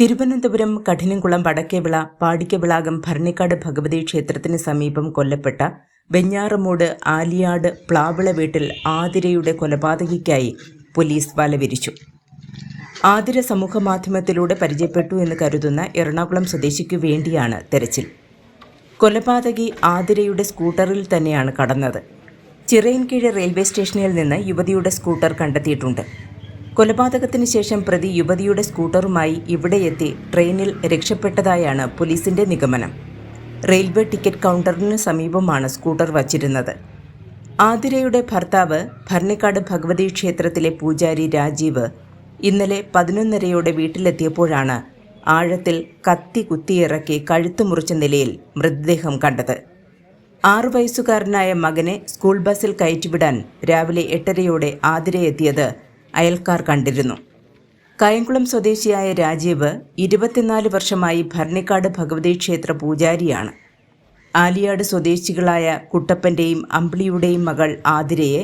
തിരുവനന്തപുരം കഠിനംകുളം വടക്കേവിള പാടിക്കവിളാകം ഭരണിക്കാട് ഭഗവതി ക്ഷേത്രത്തിന് സമീപം കൊല്ലപ്പെട്ട വെഞ്ഞാറമൂട് ആലിയാട് പ്ലാവിള വീട്ടിൽ ആതിരയുടെ കൊലപാതകിക്കായി പോലീസ് വലവിരിച്ചു. ആതിര സമൂഹ മാധ്യമത്തിലൂടെ പരിചയപ്പെട്ടു എന്ന് കരുതുന്ന എറണാകുളം സ്വദേശിക്കു വേണ്ടിയാണ് തെരച്ചിൽ. കൊലപാതകി ആതിരയുടെ സ്കൂട്ടറിൽ തന്നെയാണ് കടന്നത്. ചിറയൻകീഴ് റെയിൽവേ സ്റ്റേഷനിൽ നിന്ന് യുവതിയുടെ സ്കൂട്ടർ കണ്ടെത്തിയിട്ടുണ്ട്. കൊലപാതകത്തിന് ശേഷം പ്രതി യുവതിയുടെ സ്കൂട്ടറുമായി ഇവിടെയെത്തി ട്രെയിനിൽ രക്ഷപ്പെട്ടതായാണ് പോലീസിന്റെ നിഗമനം. റെയിൽവേ ടിക്കറ്റ് കൗണ്ടറിന് സമീപമാണ് സ്കൂട്ടർ വച്ചിരുന്നത്. ആതിരയുടെ ഭർത്താവ് ഭരണിക്കാട് ഭഗവതി ക്ഷേത്രത്തിലെ പൂജാരി രാജീവ് ഇന്നലെ പതിനൊന്നരയോടെ വീട്ടിലെത്തിയപ്പോഴാണ് ആഴത്തിൽ കത്തി കുത്തിയിറക്കി കഴുത്തു മുറിച്ച നിലയിൽ മൃതദേഹം കണ്ടത്. ആറു വയസ്സുകാരനായ മകനെ സ്കൂൾ ബസ്സിൽ കയറ്റിവിടാൻ രാവിലെ എട്ടരയോടെ ആതിര എത്തിയത് അയൽക്കാർ കണ്ടിരുന്നു. കായംകുളം സ്വദേശിയായ രാജീവ് ഇരുപത്തിനാല് വർഷമായി ഭരണിക്കാട് ഭഗവതി ക്ഷേത്ര പൂജാരിയാണ്. ആലിയാട് സ്വദേശികളായ കുട്ടപ്പന്റെയും അമ്പിളിയുടെയും മകൾ ആതിരയെ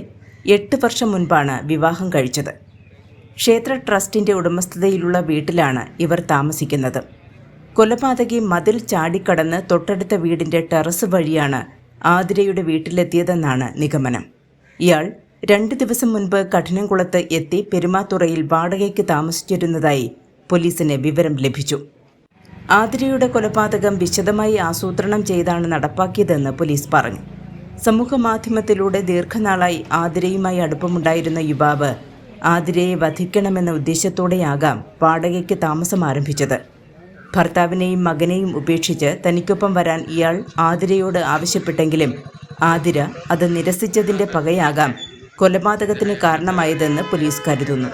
എട്ട് വർഷം മുൻപാണ് വിവാഹം കഴിച്ചത്. ക്ഷേത്ര ട്രസ്റ്റിന്റെ ഉടമസ്ഥതയിലുള്ള വീട്ടിലാണ് ഇവർ താമസിക്കുന്നത്. കൊലപാതകി മതിൽ ചാടിക്കടന്ന് തൊട്ടടുത്ത വീടിന്റെ ടെറസ് വഴിയാണ് ആതിരയുടെ വീട്ടിലെത്തിയതെന്നാണ് നിഗമനം. ഇയാൾ രണ്ട് ദിവസം മുൻപ് കഠിനംകുളത്ത് എത്തി പെരുമാത്തുറയിൽ വാടകയ്ക്ക് താമസിച്ചിരുന്നതായി പോലീസിന് വിവരം ലഭിച്ചു. ആതിരയുടെ കൊലപാതകം വിശദമായി ആസൂത്രണം ചെയ്താണ് നടപ്പാക്കിയതെന്ന് പോലീസ് പറഞ്ഞു. സമൂഹ മാധ്യമത്തിലൂടെ ദീർഘനാളായി ആതിരയുമായി അടുപ്പമുണ്ടായിരുന്ന യുവാവ് ആതിരയെ വധിക്കണമെന്ന ഉദ്ദേശത്തോടെയാകാം വാടകയ്ക്ക് താമസം ആരംഭിച്ചത്. ഭർത്താവിനെയും മകനെയും ഉപേക്ഷിച്ച് തനിക്കൊപ്പം വരാൻ ഇയാൾ ആതിരയോട് ആവശ്യപ്പെട്ടെങ്കിലും ആതിര അത് നിരസിച്ചതിന്റെ പകയാകാം കൊലപാതകത്തിന് കാരണമായതെന്ന് പോലീസ് കരുതുന്നു.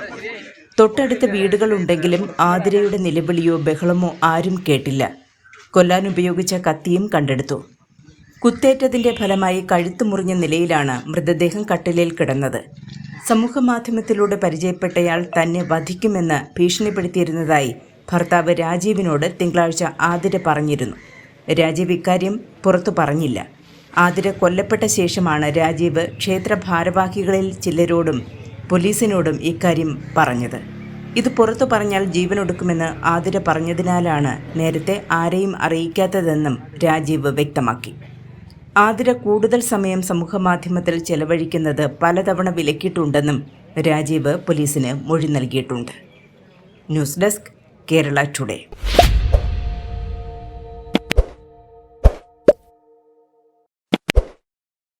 തൊട്ടടുത്ത വീടുകളുണ്ടെങ്കിലും ആതിരയുടെ നിലവിളിയോ ബഹളമോ ആരും കേട്ടില്ല. കൊല്ലാൻ ഉപയോഗിച്ച കത്തിയും കണ്ടെടുത്തു. കുത്തേറ്റതിന്റെ ഫലമായി കഴുത്തു മുറിഞ്ഞ നിലയിലാണ് മൃതദേഹം കട്ടിലിൽ കിടന്നത്. സമൂഹമാധ്യമത്തിലൂടെ പരിചയപ്പെട്ടയാൾ തന്നെ വധിക്കുമെന്ന് ഭീഷണിപ്പെടുത്തിയിരുന്നതായി ഭർത്താവ് രാജീവിനോട് തിങ്കളാഴ്ച ആതിര പറഞ്ഞിരുന്നു. രാജീവ് ഇക്കാര്യം പുറത്തു പറഞ്ഞില്ല. ആതിര കൊല്ലപ്പെട്ട ശേഷമാണ് രാജീവ് ക്ഷേത്ര ഭാരവാഹികളിൽ ചിലരോടും പോലീസിനോടും ഇക്കാര്യം പറഞ്ഞത്. ഇത് പുറത്തു പറഞ്ഞാൽ ജീവനൊടുക്കുമെന്ന് ആതിര പറഞ്ഞതിനാലാണ് നേരത്തെ ആരെയും അറിയിക്കാത്തതെന്നും രാജീവ് വ്യക്തമാക്കി. ആതിര കൂടുതൽ സമയം സമൂഹമാധ്യമത്തിൽ ചെലവഴിക്കുന്നത് പലതവണ വിലക്കിയിട്ടുണ്ടെന്നും രാജീവ് പോലീസിന് മൊഴി നൽകിയിട്ടുണ്ട്. News desk Kerala today.